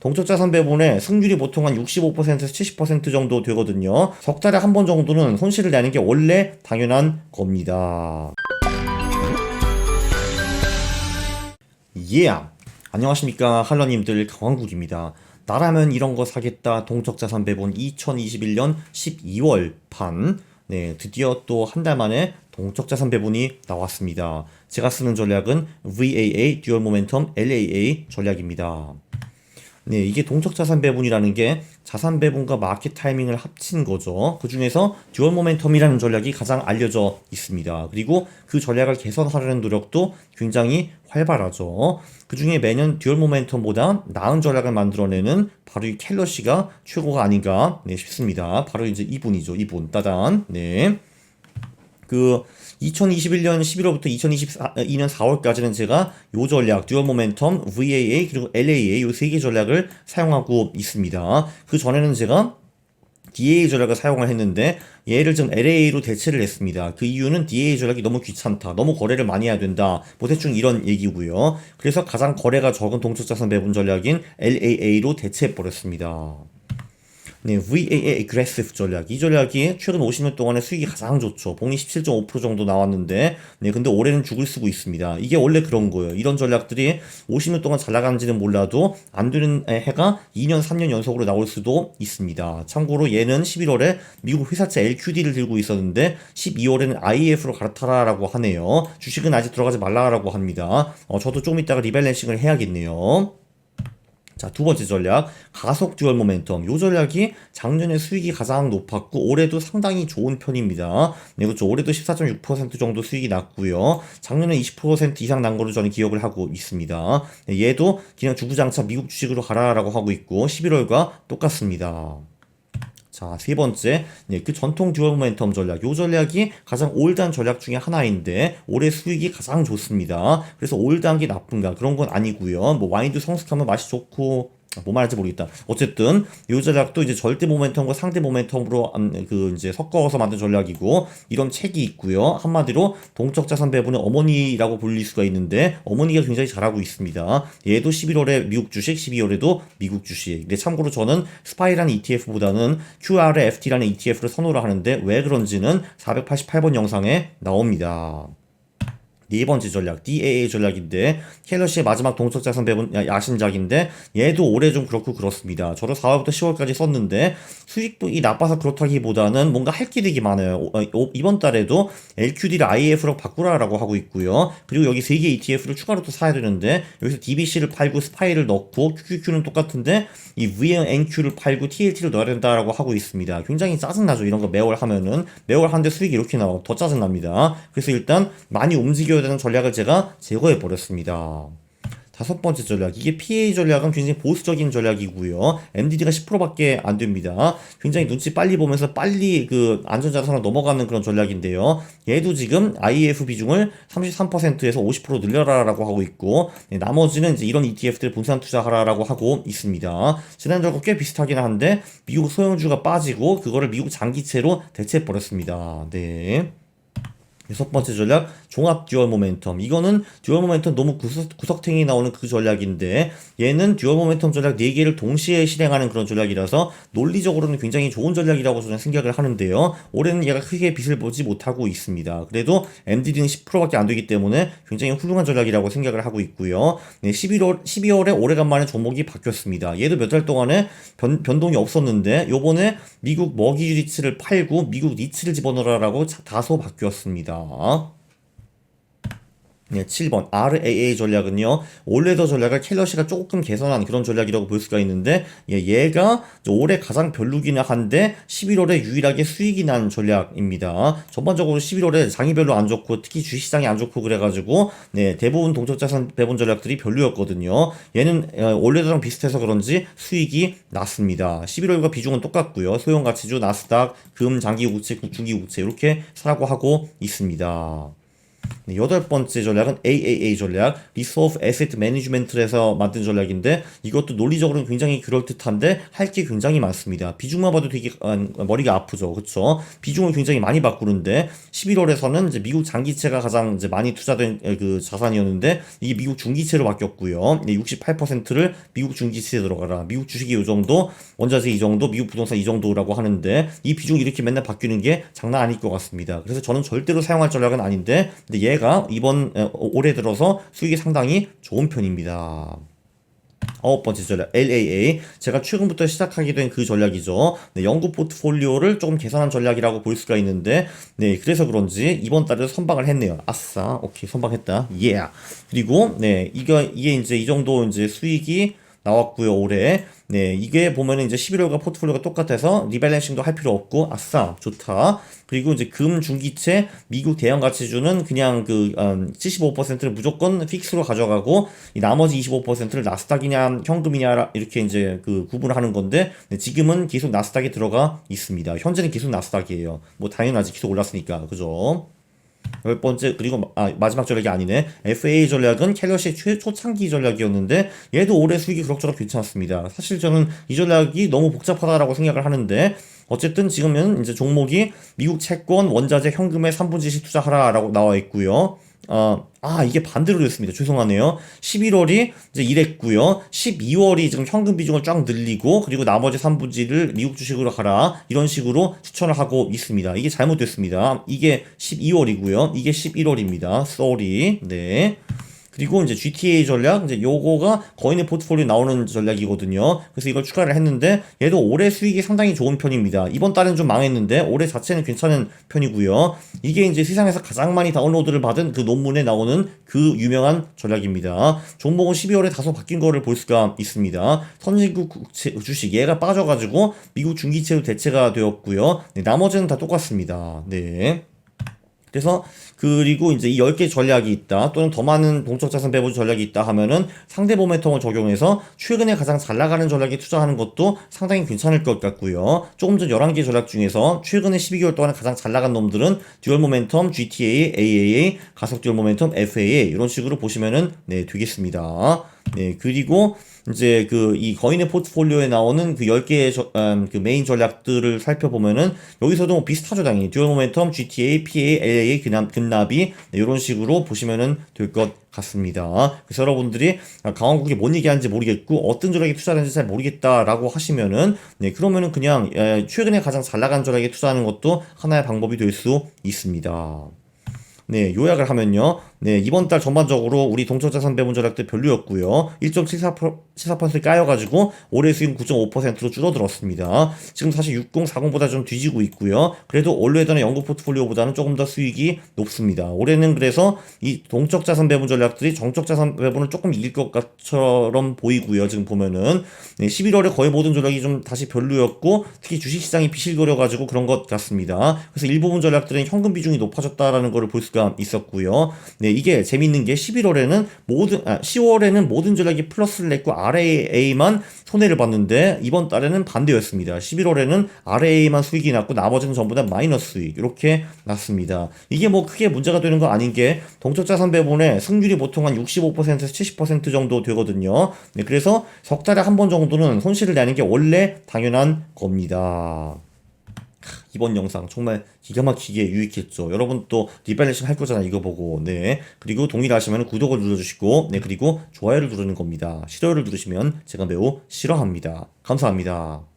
동적자산 배분의 승률이 보통 한 65%에서 70% 정도 되거든요. 석 달에 한 번 정도는 손실을 내는 게 원래 당연한 겁니다. 예! Yeah. 안녕하십니까 할러님들 강왕국입니다. 나라면 이런 거 사겠다 동적자산 배분 2021년 12월 판 네, 드디어 또 한 달 만에 동적자산 배분이 나왔습니다. 제가 쓰는 전략은 VAA 듀얼 모멘텀 LAA 전략입니다. 네, 이게 동적 자산 배분이라는 게 자산 배분과 마켓 타이밍을 합친 거죠. 그 중에서 듀얼 모멘텀이라는 전략이 가장 알려져 있습니다. 그리고 그 전략을 개선하려는 노력도 굉장히 활발하죠. 그 중에 매년 듀얼 모멘텀보다 나은 전략을 만들어내는 바로 이 켈러 씨가 최고가 아닌가 네, 싶습니다. 바로 이제 이분이죠. 이분 따단. 네. 그 2021년 11월부터 2022년 4월까지는 제가 요 전략, 듀얼 모멘텀, VAA 그리고 LAA 요 세 개 전략을 사용하고 있습니다. 그 전에는 제가 DA 전략을 사용을 했는데 얘를 좀 LA로 대체를 했습니다. 그 이유는 DA 전략이 너무 귀찮다. 너무 거래를 많이 해야 된다. 뭐 대충 이런 얘기고요. 그래서 가장 거래가 적은 동적자산 배분 전략인 LAA로 대체해 버렸습니다. 네, VAA Aggressive 전략. 이 전략이 최근 50년 동안의 수익이 가장 좋죠. 복리 17.5% 정도 나왔는데, 네, 근데 올해는 죽을 쓰고 있습니다. 이게 원래 그런 거예요. 이런 전략들이 50년 동안 잘 나가는지는 몰라도 안 되는 해가 2년, 3년 연속으로 나올 수도 있습니다. 참고로 얘는 11월에 미국 회사채 LQD를 들고 있었는데, 12월에는 IEF로 갈아타라라고 하네요. 주식은 아직 들어가지 말라라고 합니다. 어, 저도 좀 이따가 리밸런싱을 해야겠네요. 자, 두 번째 전략. 가속 듀얼 모멘텀. 요 전략이 작년에 수익이 가장 높았고, 올해도 상당히 좋은 편입니다. 네, 그렇죠. 올해도 14.6% 정도 수익이 났고요. 작년에 20% 이상 난 거로 저는 기억을 하고 있습니다. 네, 얘도 그냥 주구장창 미국 주식으로 가라라고 하고 있고, 11월과 똑같습니다. 자, 세 번째, 네, 그 전통 듀얼 모멘텀 전략. 요 전략이 가장 올드한 전략 중에 하나인데, 올해 수익이 가장 좋습니다. 그래서 올드한 게 나쁜가? 그런 건 아니고요. 뭐, 와인도 성숙하면 맛이 좋고, 뭐 말할지 모르겠다. 어쨌든 이 전략도 이제 절대 모멘텀과 상대 모멘텀으로 그 이제 섞어서 만든 전략이고 이런 책이 있고요. 한마디로 동적 자산 배분의 어머니라고 불릴 수가 있는데 어머니가 굉장히 잘하고 있습니다. 얘도 11월에 미국 주식, 12월에도 미국 주식. 근데 참고로 저는 스파이라는 ETF보다는 QRFT라는 ETF를 선호를 하는데 왜 그런지는 488번 영상에 나옵니다. 네 번째 전략 DAA 전략인데 켈러시의 마지막 동석 자산 배분 야심작인데 얘도 올해 좀 그렇고 그렇습니다. 저도 4월부터 10월까지 썼는데 수익이 나빠서 그렇다기보다는 뭔가 할게 되게 많아요. 어, 이번 달에도 LQD를 IF로 바꾸라라고 하고 있고요. 그리고 여기 3개 ETF를 추가로 또 사야 되는데 여기서 DBC를 팔고 스파이를 넣고 QQQ는 똑같은데 이 VNQ를 팔고 TLT를 넣어야 된다라고 하고 있습니다. 굉장히 짜증나죠. 이런 거 매월 하면은 매월 하는데 수익이 이렇게 나와 더 짜증납니다. 그래서 일단 많이 움직여 야 되는 전략을 제가 제거해 버렸습니다. 다섯 번째 전략. 이게 PA 전략은 굉장히 보수적인 전략이고요. MDD가 10%밖에 안 됩니다. 굉장히 눈치 빨리 보면서 빨리 그 안전자산으로 넘어가는 그런 전략인데요. 얘도 지금 IF 비중을 33%에서 50% 늘려라라고 하고 있고, 네, 나머지는 이제 이런 ETF들 분산 투자하라라고 하고 있습니다. 지난주하고 꽤 비슷하긴 한데, 미국 소형주가 빠지고, 그거를 미국 장기채로 대체해 버렸습니다. 네. 여섯 번째 전략 종합 듀얼 모멘텀. 이거는 듀얼 모멘텀 너무 구석, 구석탱이 나오는 그 전략인데 얘는 듀얼 모멘텀 전략 4개를 동시에 실행하는 그런 전략이라서 논리적으로는 굉장히 좋은 전략이라고 저는 생각을 하는데요. 올해는 얘가 크게 빛을 보지 못하고 있습니다. 그래도 MDD는 10%밖에 안 되기 때문에 굉장히 훌륭한 전략이라고 생각을 하고 있고요. 네, 11월, 12월에 오래간만에 종목이 바뀌었습니다. 얘도 몇 달 동안에 변, 변동이 없었는데 요번에 미국 먹이 리츠를 팔고 미국 리츠를 집어넣으라고 다소 바뀌었습니다 よ。 네, 7번. RAA 전략은요 올레더 전략을 켈러시가 조금 개선한 그런 전략이라고 볼 수가 있는데 예, 얘가 올해 가장 별로기는 한데 11월에 유일하게 수익이 난 전략입니다. 전반적으로 11월에 장이 별로 안 좋고 특히 주시장이 안 좋고 그래가지고 네, 대부분 동적자산 배분 전략들이 별로였거든요. 얘는 올레더랑 비슷해서 그런지 수익이 났습니다. 11월과 비중은 똑같고요. 소형 가치주 나스닥 금 장기국채 중기국채 이렇게 사라고 하고 있습니다. 네, 여덟 번째 전략은 AAA 전략, Resolve Asset Management에서 만든 전략인데 이것도 논리적으로는 굉장히 그럴듯한데 할 게 굉장히 많습니다. 비중만 봐도 되게 아, 머리가 아프죠. 그렇죠? 비중을 굉장히 많이 바꾸는데 11월에서는 이제 미국 장기채가 가장 이제 많이 투자된 에, 그 자산이었는데 이게 미국 중기채로 바뀌었고요. 68%를 미국 중기채에 들어가라. 미국 주식이 이 정도, 원자재 이 정도, 미국 부동산 이 정도라고 하는데 이 비중이 이렇게 맨날 바뀌는 게 장난 아닐 것 같습니다. 그래서 저는 절대로 사용할 전략은 아닌데 근데 얘가 이번 에, 올해 들어서 수익이 상당히 좋은 편입니다. 아홉 번째 전략 LAA 제가 최근부터 시작하게 된 그 전략이죠. 네, 연구 포트폴리오를 조금 계산한 전략이라고 볼 수가 있는데 네 그래서 그런지 이번 달에 선방을 했네요. 아싸 오케이 선방했다. 예. Yeah. 그리고 네 이거 이게 이제 이 정도 이제 수익이 나왔고요 올해. 네 이게 보면은 이제 11월과 포트폴리오가 똑같아서 리밸런싱도 할 필요 없고 아싸 좋다. 그리고 이제 금 중기채 미국 대형 가치주는 그냥 그 음, 75%를 무조건 픽스로 가져가고 이 나머지 25%를 나스닥이냐 현금이냐 이렇게 이제 그 구분을 하는 건데 네, 지금은 계속 나스닥에 들어가 있습니다. 현재는 계속 나스닥이에요. 뭐 당연하지 계속 올랐으니까. 그죠 열 번째 그리고 아, 마지막 전략이 아니네. FA 전략은 캘러시의 최, 초창기 전략이었는데 얘도 올해 수익이 그럭저럭 괜찮았습니다. 사실 저는 이 전략이 너무 복잡하다라고 생각을 하는데 어쨌든 지금은 이제 종목이 미국 채권, 원자재, 현금에 3분지씩 투자하라라고 나와 있고요. 어, 아, 이게 반대로 됐습니다. 죄송하네요. 11월이 이제 이랬고요. 12월이 지금 현금 비중을 쫙 늘리고, 그리고 나머지 3분지를 미국 주식으로 가라. 이런 식으로 추천을 하고 있습니다. 이게 잘못됐습니다. 이게 12월이고요. 이게 11월입니다. sorry. 네. 그리고 이제 GTA 전략, 이제 요거가 거인의 포트폴리오 나오는 전략이거든요. 그래서 이걸 추가를 했는데, 얘도 올해 수익이 상당히 좋은 편입니다. 이번 달은 좀 망했는데, 올해 자체는 괜찮은 편이고요. 이게 이제 세상에서 가장 많이 다운로드를 받은 그 논문에 나오는 그 유명한 전략입니다. 종목은 12월에 다소 바뀐 거를 볼 수가 있습니다. 선진국 주식, 얘가 빠져가지고 미국 중기채로 대체가 되었고요. 네, 나머지는 다 똑같습니다. 네. 그래서 그리고 이제 이 10개 전략이 있다 또는 더 많은 동적 자산 배분 전략이 있다 하면은 상대 모멘텀을 적용해서 최근에 가장 잘 나가는 전략에 투자하는 것도 상당히 괜찮을 것 같고요. 조금 전 11개 전략 중에서 최근에 12개월 동안 가장 잘 나간 놈들은 듀얼 모멘텀, GTA, AAA, 가속 듀얼 모멘텀, FAA 이런 식으로 보시면은 네, 되겠습니다. 네, 그리고 이제 그 이 거인의 포트폴리오에 나오는 그 10개의 저, 음, 그 메인 전략들을 살펴보면은 여기서도 뭐 비슷하죠 당연히 듀얼 모멘텀, GTA, PA, LA, 근납, 근납이 네, 이런 식으로 보시면은 될 것 같습니다. 그래서 여러분들이 강원국이 뭔 얘기하는지 모르겠고 어떤 전략에 투자하는지 잘 모르겠다라고 하시면은 네 그러면은 그냥 에, 최근에 가장 잘 나간 전략에 투자하는 것도 하나의 방법이 될 수 있습니다. 네, 요약을 하면요. 네, 이번 달 전반적으로 우리 동천자산 배분 전략들 별로였고요. 1.74% 까여가지고 올해 수익 9.5%로 줄어들었습니다. 지금 사실 60, 40보다 좀 뒤지고 있고요. 그래도 올해전의 연구 포트폴리오보다는 조금 더 수익이 높습니다. 올해는 그래서 이 동적 자산 배분 전략들이 정적 자산 배분을 조금 이길 것처럼 보이고요. 지금 보면은 네, 11월에 거의 모든 전략이 좀 다시 별로였고 특히 주식시장이 비실거려가지고 그런 것 같습니다. 그래서 일부분 전략들은 현금 비중이 높아졌다라는 것을 볼 수가 있었고요. 네, 이게 재밌는 게 11월에는 모든 아, 10월에는 모든 전략이 플러스를 냈고 RAA만 손해를 봤는데 이번 달에는 반대였습니다. 11월에는 RAA만 수익이 났고 나머지는 전부 다 마이너스 수익 이렇게 났습니다. 이게 뭐 크게 문제가 되는 거 아닌 게 동적 자산 배분의 승률이 보통 한 65%에서 70% 정도 되거든요. 네, 그래서 석 달에 한 번 정도는 손실을 내는 게 원래 당연한 겁니다. 이번 영상 정말 기가 막히게 유익했죠. 여러분 또 리밸런싱 할 거잖아 이거 보고 네 그리고 동의하시면 구독을 눌러주시고 네 그리고 좋아요를 누르는 겁니다. 싫어요를 누르시면 제가 매우 싫어합니다. 감사합니다.